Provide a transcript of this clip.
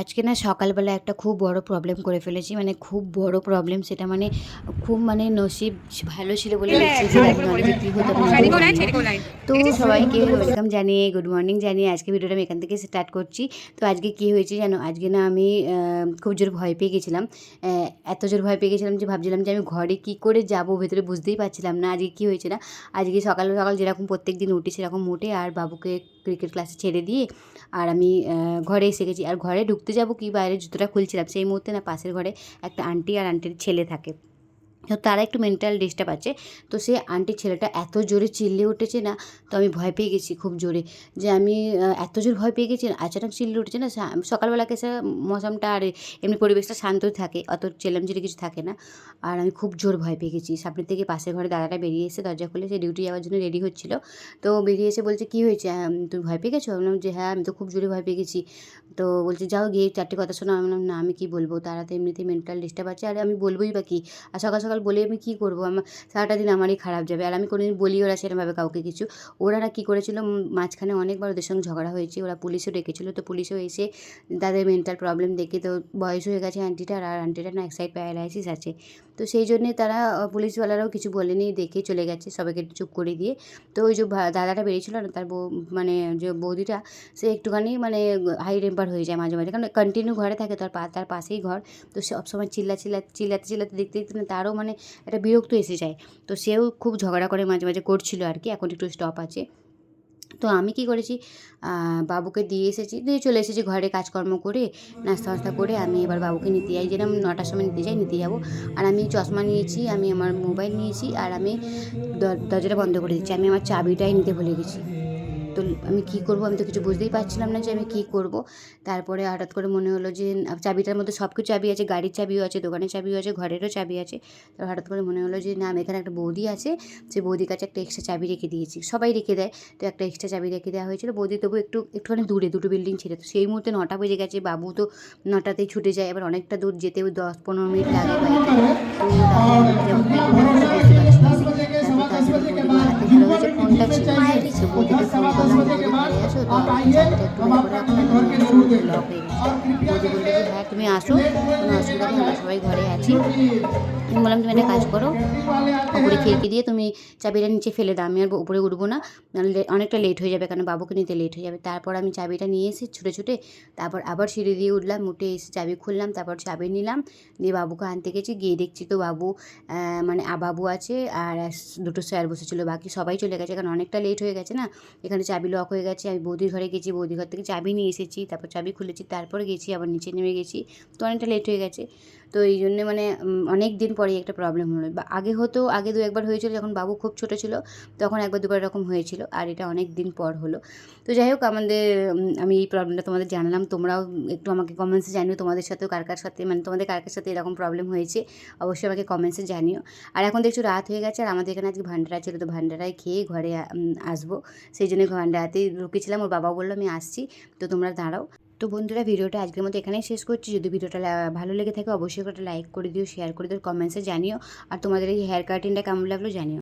আজকে না সকালবেলা একটা খুব বড় প্রবলেম করে ফেলেছি মানে খুব বড় প্রবলেম সেটা মানে খুব মানে নসিব ভালো ছিল বলে বলছি যে নাহলে যে কী হতো আমি নিজেও জানি না। তো সবাইকে ওয়েলকাম জানিয়ে গুড মর্নিং জানিয়ে আজকে ভিডিওটা আমি এখান থেকে স্টার্ট করছি। তো আজকে কী হয়েছে জানো? আজকে না আমি খুব জোর ভয় পেয়ে গেছিলাম। এত জোর ভয় পেয়ে গেছিলাম যে ভাবছিলাম যে আমি ঘরে কী করে যাব ভেতরে বুঝতেই পারছিলাম না আজকে কী হয়েছে না। আজকে সকাল সকাল যেরকম প্রত্যেক দিন উঠি সেরকম উঠে আর বাবুকে ক্রিকেট ক্লাসে ছেড়ে দিয়ে আর আমি ঘরে এসে গেছি। আর ঘরে ঢুকতে যাব কি বাইরে জুতোটা খুলছিলাম। সেই মুহূর্তে না পাশের ঘরে একটা আন্টি আর আন্টির ছেলে থাকে। তারা একটু মেন্টাল ডিস্টার্ব আছে। তো সেই আন্টির ছেলেটা এত জোরে চিল্লে উঠেছে না, তো আমি ভয় পেয়ে গেছি খুব জোরে। যে আমি এত জোর ভয় পেয়ে গেছি আচানক চিল্লে উঠেছে না সকালবেলাকে সে মৌসামটা আর এমনি পরিবেশটা শান্ত থাকে, অত চেলামচিলি কিছু থাকে না। আর আমি খুব জোর ভয় পেয়ে গেছি। সামনের থেকে পাশের ঘরে দাদাটা বেরিয়ে এসে দরজা খুলে সে ডিউটি যাওয়ার জন্য রেডি হচ্ছিল। তো বেরিয়ে এসে বলছে, কী হয়েছে? তুমি ভয় পেয়ে গেছো? বললাম, যে হ্যাঁ আমি তো খুব জোরে ভয় পেয়ে গেছি। তো বলছে, যাও গিয়ে চারটে কথা শোনো আমি না, আমি কী বলব? তারা তো এমনিতেই মেন্টাল ডিস্টার্ব আছে। আর আমি বলবোই বা কী? আর সকাল সকাল বলে আমি কী করব? আমার সারাটা দিন আমারই খারাপ যাবে। আর আমি কোনোদিন বলি ওরা সেরকমভাবে কাউকে কিছু। ওরা না কী করেছিল? মাঝখানে অনেকবার ওদের সঙ্গে ঝগড়া হয়েছে। ওরা পুলিশও ডেকেছিল। তো পুলিশও এসে তাদের মেন্টাল প্রবলেম দেখে তো বয়স হয়ে গেছে আন্টিটার আর আন্টিটার না এক সাইড প্যারালাইসিস আছে। তো সেই জন্যে তারা পুলিশওয়ালারাও কিছু বলেনি, দেখে চলে গেছে সবাইকে চুপ করে দিয়ে। তো ওই যে দাদাটা বেরিয়েছিল না, তার মানে যে বৌদিটা, সে একটুখানি মানে হাই টেম্পার হয়ে যায় মাঝে মাঝে। কারণ কন্টিনিউ ঘরে থাকে, তার পা, তার পাশেই ঘর। তো সবসময় চিল্লা চিল্লা, চিল্লাতে চিল্লাতে দেখতে দেখতে না, তারও মানে একটা বিরক্ত এসে যায়। তো সেও খুব ঝগড়া করে মাঝে মাঝে করছিল আর কি, এখন একটু স্টপ আছে। তো আমি কি করেছি? বাবুকে দিয়ে এসেছি। দিয়ে চলে এসেছি ঘরে কাজকর্ম করে, নাস্তা বাস্তা করে আমি এবার বাবুকে নিতে যাই। যেরকম নটার সময় নিতে যাই, নিতে যাব। আর আমি চশমা নিয়েছি, আমি আমার মোবাইল নিয়েছি, আর আমি দর- দরজাটা বন্ধ করে দিচ্ছি। আমি আমার চাবিটাই নিতে ভুলে গেছি। তো আমি কী করব আমি তো কিছু বুঝতেই পারছিলাম না যে আমি কী করব তারপরে হঠাৎ করে মনে হলো যে চাবিটার মধ্যে সব কিছু চাবি আছে গাড়ির চাবিও আছে দোকানের চাবিও আছে ঘরেরও চাবি আছে তো হঠাৎ করে মনে হলো যে না আমি এখানে একটা বৌদি আছে সেই বৌদির কাছে একটা এক্সট্রা চাবি রেখে দিয়েছি সবাই রেখে দেয় তো একটা এক্সট্রা চাবি রেখে দেওয়া হয়েছিল বৌদি তবু একটু একটুখানি দূরে দুটো বিল্ডিং ছেড়ে তো সেই মুহূর্তে নটা বেজে গেছে বাবু তো নটাতেই ছুটে যায় এবার অনেকটা দূর যেতে ওই দশ পনেরো মিনিট লাগে ঘরে আসো তো চাবিটা একটু বের করে রাখলাম লক হয়ে, তুমি আসো। কোনো অসুবিধা নেই, আমরা সবাই ঘরে আছি। আমি বললাম, তুমি একটা কাজ করো উপরে খিড়কি দিয়ে তুমি চাবিটা নিচে ফেলে দাও। আমি আর উপরে উঠবো না। অনেকটা লেট হয়ে যাবে কারণ বাবুকে নিতে লেট হয়ে যাবে। তারপর আমি চাবিটা নিয়ে এসে ছুটে ছুটে তারপর আবার সিঁড়ি দিয়ে উঠলাম। উঠে এসে চাবি খুললাম, তারপর চাবি নিলাম। দিয়ে বাবুকে আনতে গেছি। গিয়ে দেখছি তো বাবু মানে বাবু আছে আর দুটো স্যার বসেছিলো। বাকি সবাই চলে গেছে। কারণ অনেকটা লেট হয়ে গেছে না। এখানে চাবি লক হয়ে গেছে। আমি বৌদির ঘরে গেছি। বৌদির ঘর থেকে চাবি নিয়ে এসেছি। তারপর চাবি খুলেছি। তারপর গেছি, আবার নিচে নেমে গেছি। তো অনেকটা লেট হয়ে গেছে। তো এই জন্যে মানে অনেক দিন পরেই একটা প্রবলেম হলো। বা আগে হতো, আগে দু একবার হয়েছিল যখন বাবু খুব ছোটো ছিল, তখন একবার দুবার এরকম হয়েছিল, আর এটা অনেক দিন পর হলো। তো যাই হোক, আমাদের আমি এই প্রবলেমটা তোমাদের জানলাম। তোমরাও একটু আমাকে কমেন্টসে জানিও তোমাদের সাথেও কার কার সাথে মানে তোমাদের কার কার সাথে এরকম প্রবলেম হয়েছে। অবশ্যই আমাকে কমেন্টসে জানিও। আর এখন দেখছ রাত হয়ে গেছে, আর আমাদের এখানে আজকে ভান্ডারা ছিল, তো ভান্ডারায় খেয়ে ঘরে আসব। সেই জন্য ভান্ডারাতেই রুকেছিলাম ওর বাবা বলল আমি আসছি। তো তোমরা দাঁড়াও। তো বন্ধুরা ভিডিওটা আজকের মতো এখানেই শেষ করছি। যদি ভিডিওটা ভালো লেগে থাকে অবশ্যই একটা লাইক করে দিও শেয়ার করে দিও কমেন্টসে জানিও। আর তোমাদের এই হেয়ার কাটিংটা কেমন লাগল জানিও।